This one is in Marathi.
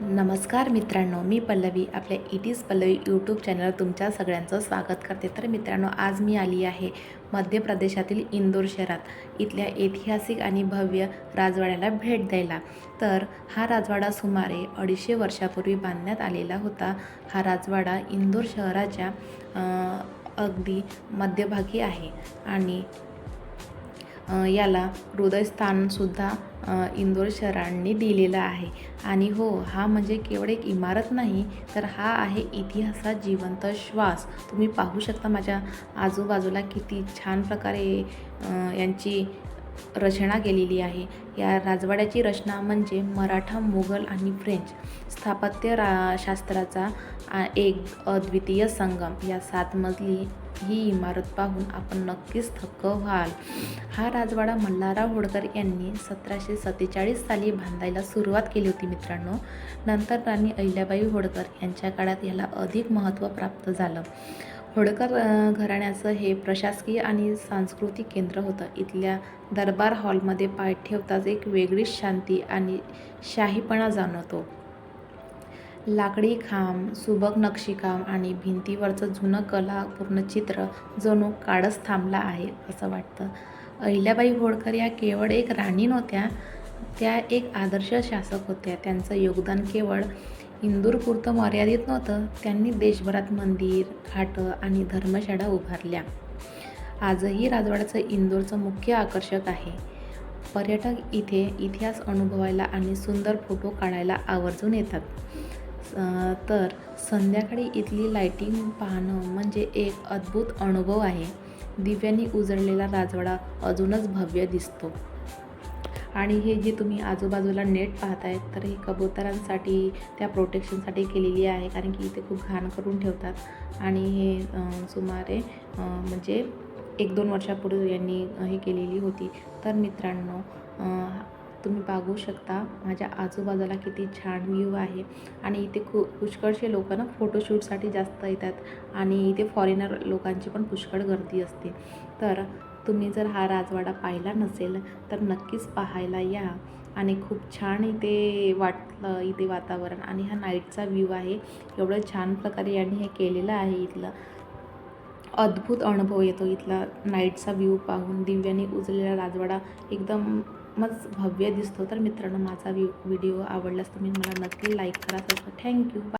नमस्कार मित्रांनो मी पल्लवी आपल्या it is Pallavi YouTube channel तुमच्या सगळ्यांचं स्वागत करते. तर मित्रांनो आज मी आली आहे मध्य प्रदेशातील इंदोर शहरात इथल्या ऐतिहासिक आणि भव्य राजवाड्याला भेट द्यायला. तर हा राजवाडा सुमारे अडीचशे वर्षापूर्वी बांधण्यात आलेला होता. हा राजवाडा इंदोर शहराच्या अगदी मध्यभागी आहे आणि याला हृदयस्थानसुद्धा इंदोर शहरांनी दिलेलं आहे. आणि हो हा म्हणजे केवळ एक इमारत नाही तर हा आहे इतिहासात जिवंत श्वास. तुम्ही पाहू शकता माझ्या आजूबाजूला किती छान प्रकारे यांची रचना केलेली आहे. या राजवाड्याची रचना म्हणजे मराठा मुघल आणि फ्रेंच स्थापत्य रा शास्त्राचा एक अद्वितीय संगम. या सात मजली ही इमारत पाहून आपण नक्कीच थक्क व्हाल. हा राजवाडा मल्हारराव होळकर यांनी सतराशे सत्तेचाळीस साली बांधायला सुरुवात केली होती मित्रांनो. नंतर राणी अहिल्याबाई होळकर यांच्या काळात याला अधिक महत्त्व प्राप्त झालं. होळकर घराण्याचं हे प्रशासकीय आणि सांस्कृतिक केंद्र होतं. इथल्या दरबार हॉलमध्ये पाय ठेवताच एक वेगळीच शांती आणि शाहीपणा जाणवतो. लाकडी खांब सुबक नक्षीकाम आणि भिंतीवरचं जुनं कलापूर्ण चित्र जणू काळच थांबला आहे असं वाटतं. अहिल्याबाई होळकर या केवळ एक राणी नव्हत्या त्या एक आदर्श शासक होत्या. त्यांचं योगदान केवळ इंदूरपुरतं मर्यादित नव्हतं. त्यांनी देशभरात मंदिर घाटं आणि धर्मशाळा उभारल्या. आजही राजवाड्याचं इंदूरचं मुख्य आकर्षक आहे. पर्यटक इथे इतिहास अनुभवायला आणि सुंदर फोटो काढायला आवर्जून येतात. तर संध्याकाळी इथली लाईटिंग पाहणं म्हणजे एक अद्भुत अनुभव आहे. दिव्यांनी उजळलेला राजवाडा अजूनच भव्य दिसतो. आणि हे जे तुम्ही आजूबाजूला नेट पाहताय तर हे कबुतरांसाठी त्या प्रोटेक्शनसाठी केलेली आहे कारण की इथे खूप घाण करून ठेवतात. आणि हे सुमारे म्हणजे एक दोन वर्षापूर्वी यांनी हे केलेली होती. तर मित्रांनो तुम्ही बघू शकता माझ्या आजूबाजूला किती छान व्ह्यू आहे. आणि इथे खूप पुष्कळशे लोक ना फोटोशूटसाठी जास्त येतात. आणि इथे फॉरेनर लोकांची पण पुष्कळ गर्दी असते. तर तुम्ही जर हा राजवाडा पाहिला नसेल तर नक्कीच पाहायला या. आणि खूप छान इथे वाटलं इथे वातावरण. आणि हा नाईटचा व्ह्यू आहे. एवढं छान प्रकारे यांनी हे केलेलं आहे इथलं. अद्भुत अनुभव येतो इथला नाईटचा व्ह्यू पाहून. दिव्याने उजलेला राजवाडा एकदम मच भव्य दिसतो. तर मित्रांनो माझा व्ह्यू व्हिडिओ आवडलास तुम्ही मला नक्की लाईक करा. तसं थँक्यू.